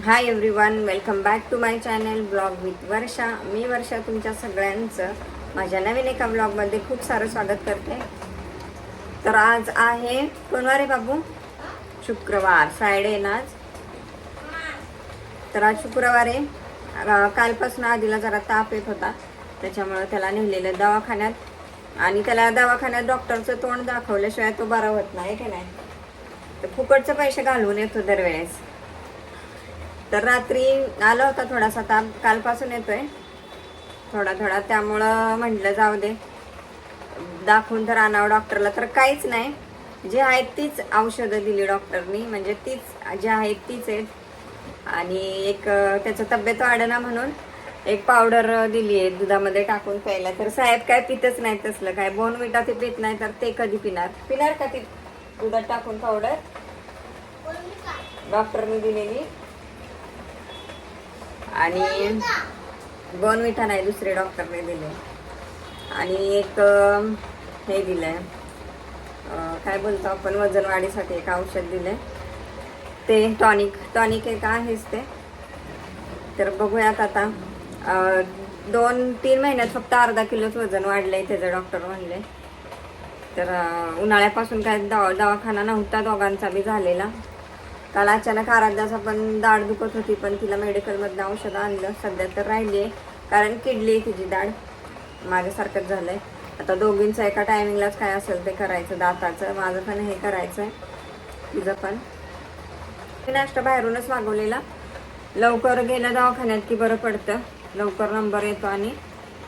Hi everyone welcome back to my channel vlog with Varsha मी वर्षा तुमच्या सगळ्यांचं माझ्या नवीन एका ब्लॉगमध्ये खूप सारं स्वागत करते. तर आज आहे कोणवार आहे बाबू? शुक्रवार फ्रायडे ना आज. तर आज शुक्रवार आहे कालपासून आधीला जरा ताप येत होता. त्याच्यामुळं त्याला नेलेलं दवाखान्यात. आणि त्याला दवाखान्यात डॉक्टरचं तोंड दाखवल्याशिवाय तो बरा होत नाही की नाही? तर फुकटचं पैसे घालवून येतो दरवेळेस. तर रात्री आला होता थोडासा ताप. कालपासून येतोय. थोडा थोडा. त्यामुळं म्हटलं जाऊ दे. दाखवून तर आणावं डॉक्टरला. तर काहीच नाही. जे आहेत तीच औषधं दिली डॉक्टरनी. म्हणजे तीच जे आहेत तीच आहेत. आणि एक त्याचं तब्येत वाढणं म्हणून एक पावडर दिली आहे दुधामध्ये टाकून प्यायला. तर साहेब काय पितच नाही तसलं. काय बोनविटा ते पित नाही तर ते कधी पिणार? पिणार का ती दुधात टाकून पावडर? डॉक्टरने दिलेली. आणि बोनविठा नाही दुसरे डॉक्टरने दिले. आणि एक हे दिलं आहे काय बोलतो आपण वजन वाढीसाठी एक औषध दिलं आहे ते टॉनिक टॉनिक एक आहेच ते. तर बघूयात आता. दोन तीन महिन्यात फक्त अर्धा किलोच वजन वाढलं आहे त्याचं डॉक्टर म्हणले. तर उन्हाळ्यापासून काय दवा दवाखाना नव्हता दोघांचा बी झालेला. काल अचानक आराध्याचा पण दाढ दुखत होती पण तिला मेडिकलमधनं औषधं आणलं. सध्या तर राहिली आहे कारण किडली आहे तिची दाढ. माझ्यासारखंच झालं आहे आता दोघींचं एका टायमिंगलाच काय असेल ते करायचं दाताचं. माझं पण हे करायचं आहे तिचं पण. मी नाश्ता बाहेरूनच मागवलेला. लवकर गेलं दवाखान्यात की बरं पडतं. लवकर नंबर येतो आणि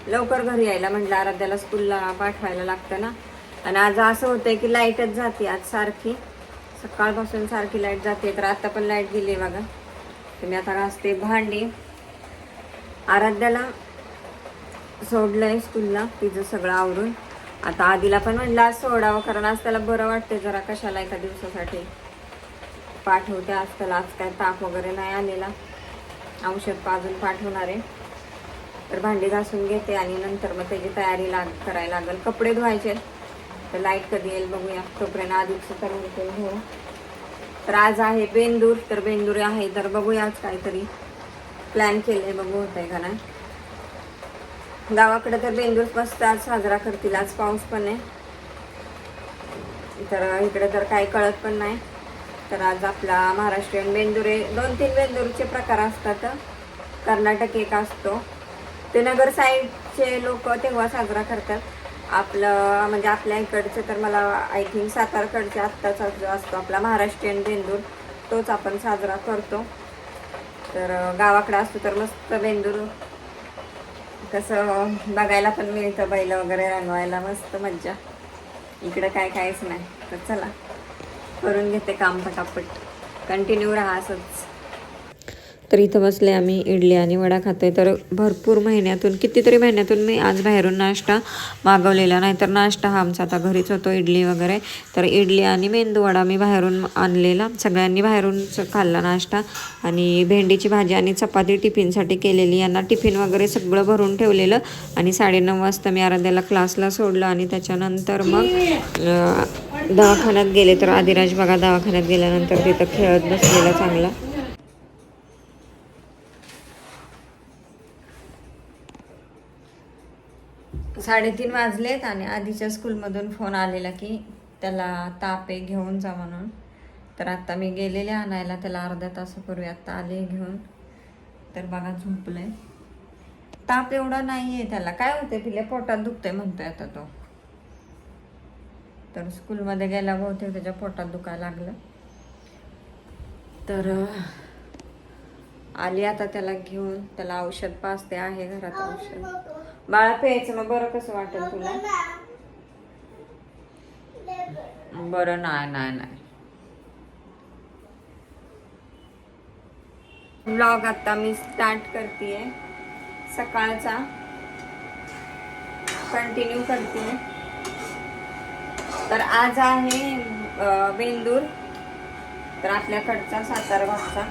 लवकर घरी यायला म्हटलं आराध्याला स्कूलला पाठवायला लागतं ना. आणि आज असं होतंय की लाईटच जाते आज सारखी. सकाळपासून सारखी लाइट जाते तर आता पण लाइट गेली बघा. तर मी आता घासते भांडी. आराध्याला सोडलं आहे स्कूलला तिचं सगळं आवरून. आता आधीला पण म्हणलं आज सोडावं कारण आज त्याला बरं वाटते जरा कशाला एका दिवसासाठी. पाठवते आज त्याला आज काय ताप वगैरे नाही आलेला. औषध पाजून पाठवणार आहे. तर भांडी घासून घेते आणि नंतर मग त्याची तयारी लाग करायला लागेल. कपडे धुवायचे आहेत. तर लाइट कधी येईल बघूया. तोपर्यंत आधीच करून उरकून हो तर आज आहे बेंदूर तर बेंदूर आहे. तर बघूया आज काहीतरी प्लॅन केलंय बघू होत आहे का नाही. गावाकडे तर बेंदूर मस्त आज साजरा करतील. आज पाऊस पण आहे. तर इकडे तर काही कळत पण नाही. तर आज आपला महाराष्ट्रीयन बेंदुरे दोन तीन बेंदूरचे प्रकार असतात. कर्नाटक एक असतो. ते नगर साईडचे लोक तेव्हा साजरा करतात. आपलं म्हणजे आपल्या इकडचे तर मला आय थिंक सातारकडचे आत्ताचा जो असतो आपला महाराष्ट्रीयन बेंदूर तोच आपण साजरा करतो. तर गावाकडं असतो तर मस्त बेंदूर. कसं बघायला पण मिळतं बैल वगैरे रंगवायला मस्त मज्जा. इकडं काय काहीच नाही. तर चला करून घेते काम पटापट कंटिन्यू राहा असंच. तर इथं बसले आम्ही इडली आणि वडा खातोय. तर भरपूर महिन्यातून कितीतरी महिन्यातून मी आज बाहेरून नाश्ता मागवलेला. नाही तर नाश्ता हा आमचा आता घरीच होतो इडली वगैरे. तर इडली आणि मेंदू वडा मी बाहेरून आणलेला. सगळ्यांनी बाहेरून खाल्ला नाश्ता. आणि भेंडीची भाजी आणि चपाती टिफिनसाठी केलेली. यांना टिफिन वगैरे सगळं भरून ठेवलेलं. आणि साडेनऊ वाजता मी आराध्याला क्लासला सोडलं. आणि त्याच्यानंतर मग दवाखान्यात गेले. तर आदिराज बघा दवाखान्यात गेल्यानंतर तिथं खेळत बसलेला चांगला. साडेतीन वाजलेत आणि आधीच्या स्कूलमधून फोन आलेला की त्याला ताप आहे घेऊन जा म्हणून. तर आत्ता मी गेलेले आणायला त्याला अर्ध्या तासापूर्वी आता आले घेऊन. तर बघा झोपलंय. ताप एवढा नाही आहे त्याला. काय होते तिला पोटात दुखतंय म्हणतोय आता तो. तर स्कूलमध्ये गेला बहुतेक त्याच्या पोटात दुखायला लागलं. तर आली आता त्याला घेऊन. त्याला औषध पाजते आहे घरात औषध. बाळा प्यायचं मग बरं कसं वाटेल तुला? बरं नाही नाही नाही. ब्लॉग आता मी स्टार्ट करते सकाळचा. कंटिन्यू करते तर आज आहे बेंदूर तर आपल्याकडचा सातारा भागचा.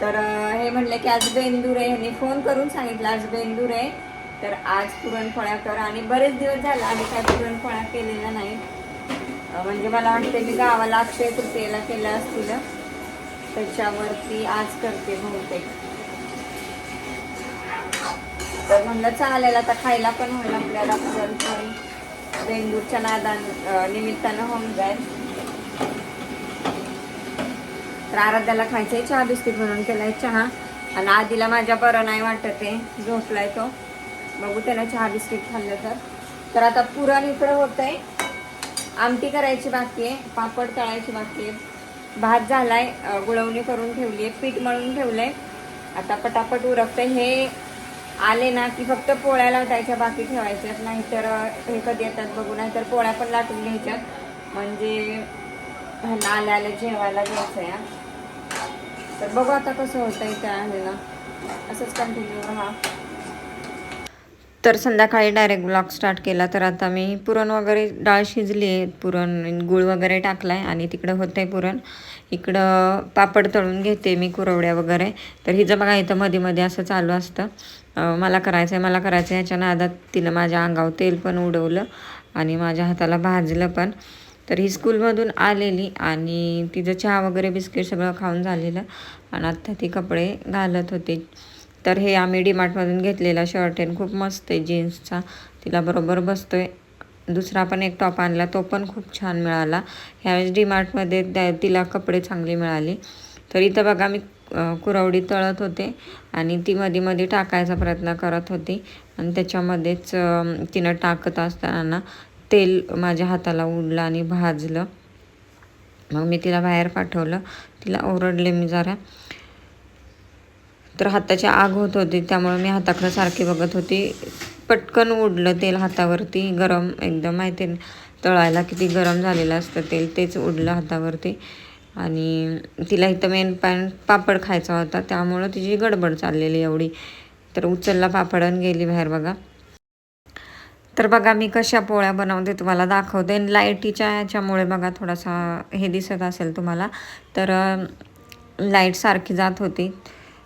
तर हे म्हणले की आज बेंदूर आहे ह्यांनी फोन करून सांगितलं आज बेंदूर. आहे तर आज पुरणपोळ्या कर. आणि बरेच दिवस झाले आम्ही काय पुरणपोळ्या केलेल्या नाही. म्हणजे मला वाटते मी गावाला अक्षय तृतीयेला केल्या असतील. त्याच्यावरती आज करते बहुतेक. तर म्हणलं चालेल आता खायला पण होईल आपल्याला पुरणपोळी. बेंदूरच्या नादान निमित्तानं होऊन जाईल. तर आराध्याला आहे चहा बिस्किट म्हणून केलाय चहा. आणि आधीला माझ्या बरं नाही वाटत आहे झोपलाय तो. बघू त्यानं चहा बिस्किट खाल्लं तर. तर आता पुरण इकडं आहे आमटी करायची बाकी आहे पापड तळायची बाकी आहे. भात झालाय आहे गुळवणी करून ठेवली आहे पीठ मळून आहे आता पटापट उरकते हे आले ना की फक्त पोळ्या लाटायच्या बाकी ठेवायच्यात. नाहीतर हे कधी येतात बघू. नाहीतर पोळ्या पण लाटून घ्यायच्यात. म्हणजे ह्यांना आल्या आल्या जेवायला घ्यायचं या तर बघू आता कसं होतंय त्या आलेला असंच कंटिन्यू राहा. तर संध्याकाळी डायरेक्ट ब्लॉग स्टार्ट केला तर आता मी पुरण वगैरे डाळ शिजली आहे पुरण गुळ वगैरे टाकला आहे आणि तिकडं होतंय पुरण. इकडं पापड तळून घेते मी कुरवड्या वगैरे. तर हिचं बघा इथं मध्ये मध्ये असं चालू असतं. मला करायचं आहे मला करायचं आहे ह्याच्या नादात तिनं माझ्या अंगावर तेल पण उडवलं आणि माझ्या हाताला भाजलं पण. तर ही स्कूलमधून आलेली आणि तिचं चहा वगैरे बिस्किट सगळं खाऊन झालेलं. आणि आत्ता ती कपडे घालत होते. तर हे आम्ही डीमार्टमधून घेतलेला शर्ट आहे खूप मस्त आहे जीन्सचा. तिला बरोबर बसतो आहे दुसरा पण एक टॉप आणला. तो पण खूप छान मिळाला. ह्यावेळेस डीमार्टमध्ये त्या तिला कपडे चांगले मिळाले. तर इथं बघा मी कुरवडी तळत होते आणि ती मध्ये मध्ये टाकायचा प्रयत्न करत होती. आणि त्याच्यामध्येच तिनं टाकत असताना तेल माझ्या हाताला उडलं आणि भाजलं. मग मी तिला बाहेर पाठवलं. तिला ओरडले मी जरा. तर हाताची आग होत होती त्यामुळे मी हाताकडं सारखी बघत होती. पटकन उडलं तेल हातावरती. गरम एकदम माहिती आहे तळायला किती गरम झालेलं असतं तेल तेच उडलं हातावरती. आणि तिला इथं मेन पॅन पापड खायचा होता त्यामुळं तिची गडबड चाललेली एवढी. तर उचलला पापड आणि गेली बाहेर बघा. तर बघा मी कशा पोळ्या बनवते तुम्हाला दाखवते. आणि लाईटीच्या ह्याच्यामुळे बघा थोडासा हे दिसत असेल तुम्हाला. तर लाइट सारखी जात होती.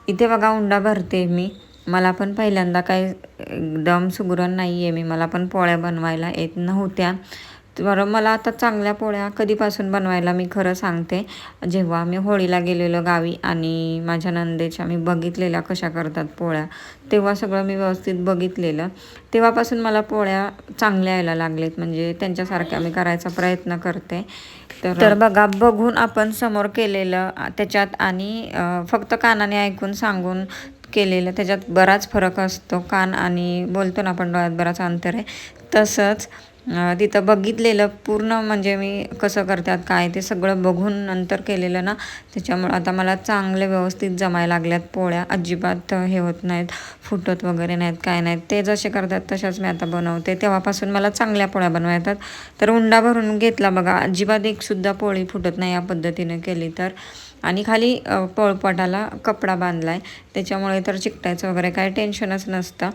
इथे बघा उंडा भरते मी. मला पण पहिल्यांदा काही एकदम सुगरण नाही आहे मी मला पण पोळ्या बनवायला येत नव्हत्या. तर मला आता चांगल्या पोळ्या कधीपासून बनवायला मी खरं सांगते. जेव्हा मी होळीला गेलेलो गावी आणि माझ्या नंदेच्या मी बघितलेल्या कशा करतात पोळ्या तेव्हा सगळं मी व्यवस्थित बघितलेलं. तेव्हापासून मला पोळ्या चांगल्या यायला लागलेत म्हणजे त्यांच्यासारख्या मी करायचा प्रयत्न करते. तर तर बघा बघून आपण समोर केलेलं त्याच्यात आणि फक्त कानाने ऐकून सांगून केलेलं त्याच्यात बराच फरक असतो. कान आणि बोलतो ना आपण डोळ्यात बराच अंतर आहे. तसंच तिथं बघितलेलं पूर्ण म्हणजे मी कसं करतात काय ते सगळं बघून नंतर केलेलं ना. त्याच्यामुळं आता मला चांगले व्यवस्थित जमायला लागल्यात पोळ्या. अजिबात हे होत नाहीत फुटत वगैरे नाहीत काय नाहीत. ते जसे करतात तशाच मी आता बनवते. तेव्हापासून मला चांगल्या पोळ्या बनवा येतात तर उंडा भरून घेतला बघा. अजिबात एकसुद्धा पोळी फुटत नाही या पद्धतीने केली तर. आणि खाली अ, पोळपाटाला कपडा बांधला आहे त्याच्यामुळे तर चिकटायचं वगैरे काय टेन्शनच नसतं.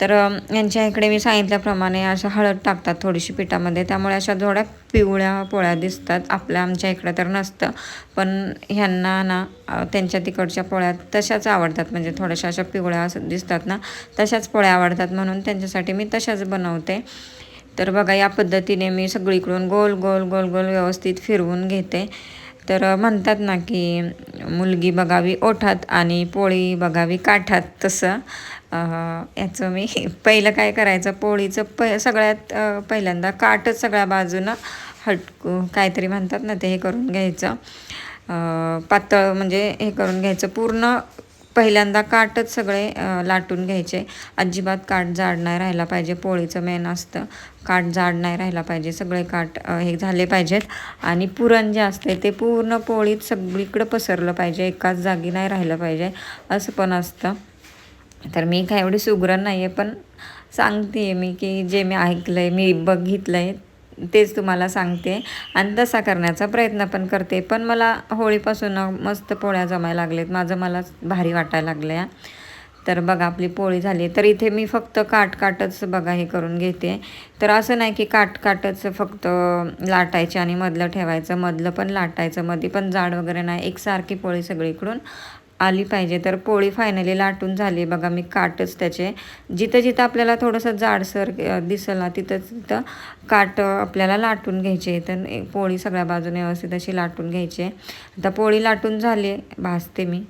तर यांच्या इकडे मी सांगितल्याप्रमाणे असं हळद टाकतात थोडीशी पिठामध्ये. त्यामुळे अशा थोड्या पिवळ्या पोळ्या दिसतात. आपल्या आमच्या इकडे तर नसतं. पण ह्यांना ना त्यांच्या तिकडच्या पोळ्या तशाच आवडतात. म्हणजे थोड्याशा अशा पिवळ्या असं दिसतात ना तशाच पोळ्या आवडतात म्हणून त्यांच्यासाठी मी तशाच बनवते. तर बघा या पद्धतीने मी सगळीकडून गोल गोल गोल गोल व्यवस्थित फिरवून घेते. तर म्हणतात ना की मुलगी बघावी ओठात आणि पोळी बघावी काठात तसं. याचं मी पहिलं काय करायचं पोळीचं प सगळ्यात पहिल्यांदा काठच सगळ्या बाजूनं हटकू काहीतरी म्हणतात ना ते हे करून घ्यायचं. पातळ म्हणजे हे करून घ्यायचं पूर्ण पहिल्यांदा काठच सगळे लाटून घ्यायचे. अजिबात काठ जाड नाही राहायला पाहिजे. पोळीचं मेन असतं. काठ जाड नाही राहायला पाहिजे. सगळे काठ हे झाले पाहिजेत. आणि पुरण जे असते ते पूर्ण पोळीत सगळीकडं पसरलं पाहिजे. एकाच जागी नाही राहिलं पाहिजे. असं पण असतं. तर मी काय एवढी सुगरण नाही आहे पण सांगते मी की जे मी ऐकलं आहे मी बघितलं आहे तेच तुम्हाला सांगते. आणि तसा करण्याचा प्रयत्न पण करते. पण मला होळीपासून मस्त पोळ्या जमायला लागलेत माझं मला भारी वाटायला लागलं या तर बघा आपली पोळी झाली. तर इथे मी फक्त काट काटच बघा हे करून घेते. तर असं नाही की काट काटच फक्त लाटायचे आणि मधलं ठेवायचं. मधलं पण लाटायचं. मध्ये पण जाड वगैरे नाही. एकसारखी पोळी सगळीकडून आली पाहिजे. तर पोळी फायनली लाटून झाली. बघा मी काटच त्याचे. जिथं जिथं आपल्याला थोडंसं जाडसर अ, दिसेल ना तिथं तिथं काट आपल्याला लाटून घ्यायचे. तर पोळी सगळ्या बाजूने व्यवस्थित अशी लाटून घ्यायची. आहे. आता पोळी लाटून झाली. भाजते मी.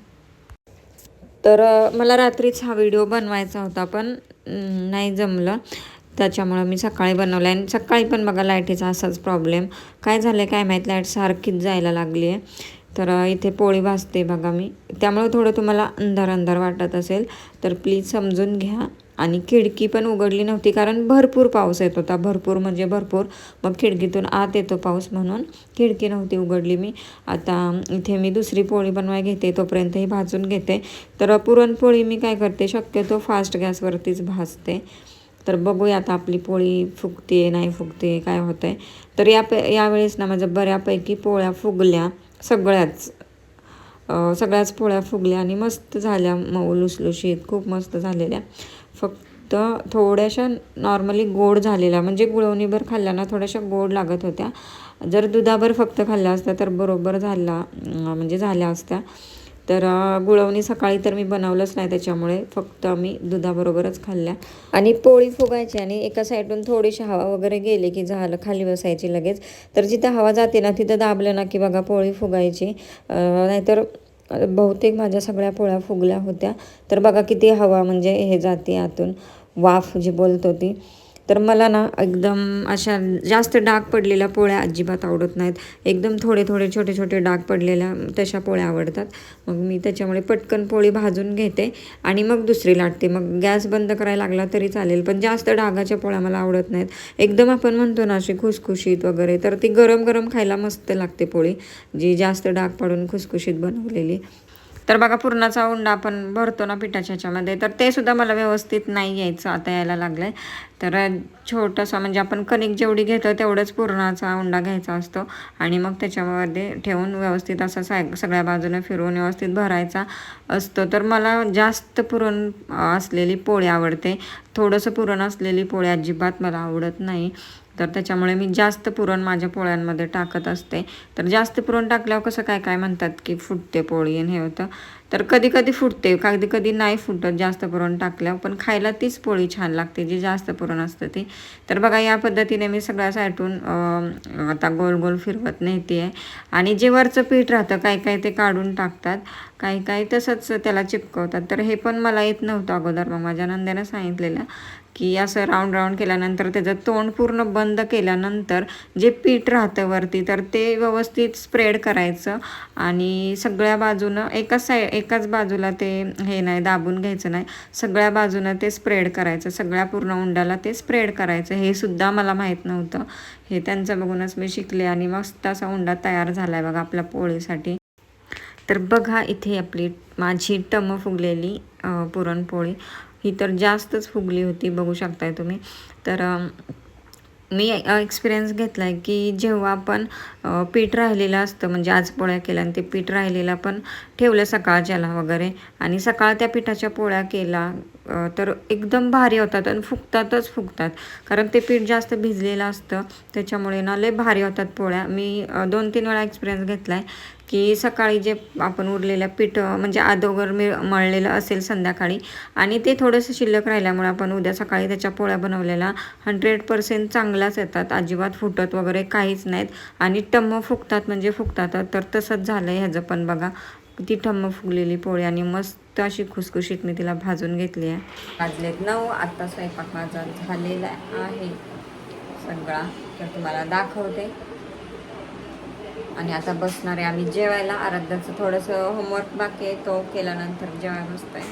तर मला रात्रीच हा व्हिडिओ बनवायचा होता पण नाही जमलं. त्याच्यामुळं मी सकाळी बनवलं. आणि सकाळी पण बघा लाईटीचा असाच प्रॉब्लेम काय झालं काय माहीत? लाइट सारखीच जायला लागली आहे तर इथे पोळी भाजते बघा मी. त्यामुळे थोडं तुम्हाला अंधार अंधार वाटत असेल. तर प्लीज समजून घ्या. आणि खिडकी पण उघडली नव्हती कारण भरपूर पाऊस येत होता. भरपूर म्हणजे भरपूर. मग खिडकीतून आत येतो पाऊस म्हणून खिडकी नव्हती उघडली मी. आता इथे मी दुसरी पोळी बनवाय घेते तोपर्यंत ही भाजून घेते. तर पुरणपोळी मी काय करते शक्यतो फास्ट गॅसवरतीच भाजते. तर बघूया आता आपली पोळी फुगते नाही फुगते काय होतं आहे तर या यावेळेस ना माझ्या बऱ्यापैकी पोळ्या फुगल्या. सगळ्याच सगळ्याच पोळ्या फुगल्या आणि मस्त झाल्या मऊ लुसलुशीत खूप मस्त झालेल्या. फक्त थोड्याशा नॉर्मली गोड झालेल्या म्हणजे गुळवणीभर खाल्ल्यानं थोड्याशा गोड लागत होत्या. जर दुधाभर फक्त खाल्ल्या असत्या तर बरोबर झाला म्हणजे झाल्या असत्या. तर गुळवणी सकाळी तर मी बनवलंच नाही त्याच्यामुळे. फक्त आम्ही दुधाबरोबरच खाल्ल्या. आणि पोळी फुगायची आणि एका साईडून थोडीशी हवा वगैरे गेली की झालं खाली बसायची लगेच. तर जिथं हवा जाते ना तिथं दाबलं ना की बघा पोळी फुगायची. नाहीतर बहुतेक माझ्या सगळ्या पोळ्या फुगल्या होत्या. तर बघा किती हवा म्हणजे हे जाते आतून. वाफ जी बोलतो ती. तर मला ना एकदम अशा जास्त डाग पडलेल्या पोळ्या अजिबात आवडत नाहीत. एकदम थोडे थोडे छोटे छोटे डाग पडलेल्या तशा पोळ्या आवडतात. मग मी त्याच्यामुळे पटकन पोळी भाजून घेते आणि मग दुसरी लाटते. मग गॅस बंद करायला लागला तरी चालेल पण जास्त डागाच्या पोळ्या मला आवडत नाहीत. एकदम आपण म्हणतो ना अशी खुसखुशीत वगैरे तर ती गरम गरम खायला मस्त लागते पोळी जी जास्त डाग पडून खुसखुशीत बनवलेली. तर बघा पुरणाचा उंडा आपण भरतो ना पिठाच्या ह्याच्यामध्ये तर ते सुद्धा मला व्यवस्थित नाही यायचं आता यायला लागलं आहे तर छोटंसं म्हणजे आपण कणिक जेवढी घेतो तेवढंच पुरणाचा उंडा घ्यायचा असतो आणि मग त्याच्यामध्ये ठेवून व्यवस्थित असं साय सगळ्या बाजूने फिरवून व्यवस्थित भरायचा असतो. तर मला जास्त पुरण असलेली पोळी आवडते. थोडंसं पुरण असलेली पोळी अजिबात मला आवडत नाही. तर त्याच्यामुळे मी जास्त पुरण माझ्या पोळ्यांमध्ये टाकत असते. तर जास्त पुरण टाकल्यावर कसं काय काय म्हणतात की फुटते पोळी आणि हे होतं. तर कधी कधी फुटते कधी कधी नाही फुटत जास्त पुरण टाकल्यावर पण खायला तीच पोळी छान लागते जी जास्त पुरण असतं ती. तर बघा या पद्धतीने मी सगळ्या साठून आता गोल गोल फिरवत नेते आहे आणि जे वरचं पीठ राहतं काय काय ते काढून टाकतात. काही काही तसंच त्याला चिपकवतात. तर हे पण मला येत नव्हतं अगोदर मग माझ्या नंद्यानं सांगितलेलं. की असं राऊंड राऊंड केल्यानंतर त्याचं तोंड पूर्ण बंद केल्यानंतर जे पीठ राहतं वरती तर ते व्यवस्थित स्प्रेड करायचं आणि सगळ्या बाजूनं एकाच साई एकाच बाजूला ते हे नाही दाबून घ्यायचं नाही. सगळ्या बाजूनं ते स्प्रेड करायचं सगळ्या पूर्ण उंडाला ते स्प्रेड करायचं. हे सुद्धा मला माहीत नव्हतं. हे त्यांचं बघूनच मी शिकले आणि मस्त असा उंडा तयार झाला आहे बघा आपल्या पोळीसाठी. तर बघा इथे आपली माझी टम फुगलेली पुरणपोळी. ही तर जास्तच फुगली होती बघू शकताय तुम्ही. तर मी एक्सपिरियन्स घेतला आहे की जेव्हा आपण पीठ राहिलेलं असतं म्हणजे आज पोळ्या केल्या आणि ते पीठ राहिलेलं पण ठेवलं सकाळच्याला वगैरे आणि सकाळ त्या पिठाच्या पोळ्या केला तर एकदम भारी होतात आणि फुगतातच फुगतात. कारण ते पीठ जास्त भिजलेलं असतं. त्याच्यामुळे ना लय भारी होतात पोळ्या. मी दोन तीन वेळा एक्सपिरियन्स घेतला आहे की सकाळी जे आपण उरलेल्या पीठ म्हणजे अदोगर मिळ मळलेलं असेल संध्याकाळी आणि ते थोडंसं शिल्लक राहिल्यामुळे आपण उद्या सकाळी त्याच्या पोळ्या बनवलेल्या हंड्रेड पर्सेंट चांगल्याच येतात. अजिबात फुटत वगैरे काहीच नाहीत आणि टम्म फुगतात म्हणजे फुगतात. तर तसंच झालं आहे ह्याचं पण बघा. किती ठम्म फुगलेली पोळी आणि मस्त अशी खुसखुशीत मी तिला भाजून घेतली आहे. भाजलेत नऊ आत्ता स्वयंपाक माझा झालेला आहे. सगळा. तर तुम्हाला दाखवते. आणि आता बसणार आहे आम्ही जेवायला. आराध्याचं थोडंसं होमवर्क बाकी आहे. तो केल्यानंतर जेवायला बसतोय.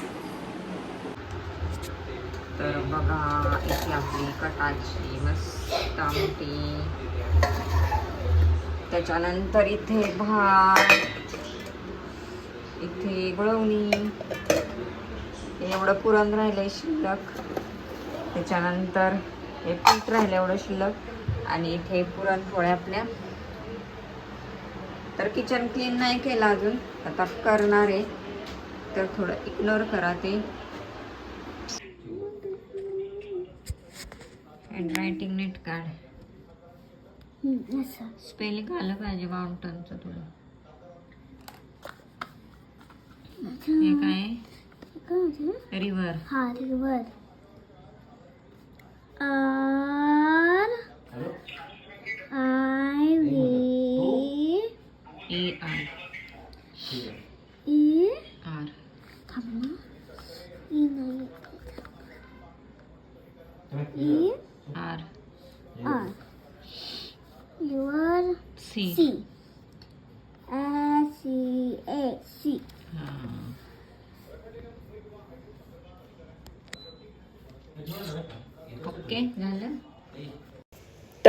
तर बघा इथे आपली कटाची मस्त आमटी. त्याच्यानंतर इथे भात इथे गुळवणी. एवढं पुरण राहिलंय शिल्लक. त्याच्यानंतर हे पीठ राहिलं एवढं शिल्लक. आणि इथे पुरणपोळ्या आपल्या. तर किचन क्लीन नाही केलं अजून. आता करणार आहे. तर थोडं इग्नोर करा ते. हँड रायटिंग नीट काढ. स्पेलिंग आलं पाहिजे माउंटनचं थोडं हे काय? रिव्हर. हा रिवर आर. आय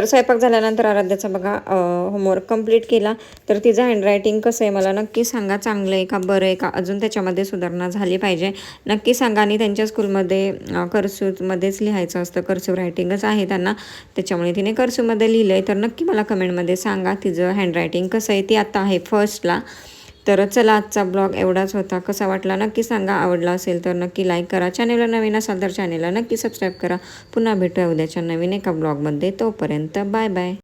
तर स्वयंपाक झाल्यानंतर आराध्याचा बघा होमवर्क कंप्लीट केला. तर तिचं हँडरायटिंग कसं आहे मला नक्की सांगा. चांगलं आहे का? बरं आहे का? अजून त्याच्यामध्ये सुधारणा झाली पाहिजे. नक्की सांगा. आणि त्यांच्या स्कूलमध्ये कर्सूमध्येच लिहायचं असतं. कर्सिव्ह रायटिंगच आहे त्यांना. त्याच्यामुळे तिने कर्स्यूमध्ये लिहिलं आहे तर नक्की मला कमेंटमध्ये सांगा तिचं हँडरायटिंग कसं आहे. ती आत्ता आहे फर्स्टला तर चला आजचा ब्लॉग एवढाच होता. कसा वाटला नक्की सांगा. आवडला असेल तर नक्की लाईक करा. चॅनेलला नवीन असाल तर चॅनेलला नक्की सबस्क्राईब करा. पुन्हा भेटूया उद्याच्या नवीन एका ब्लॉगमध्ये तोपर्यंत बाय बाय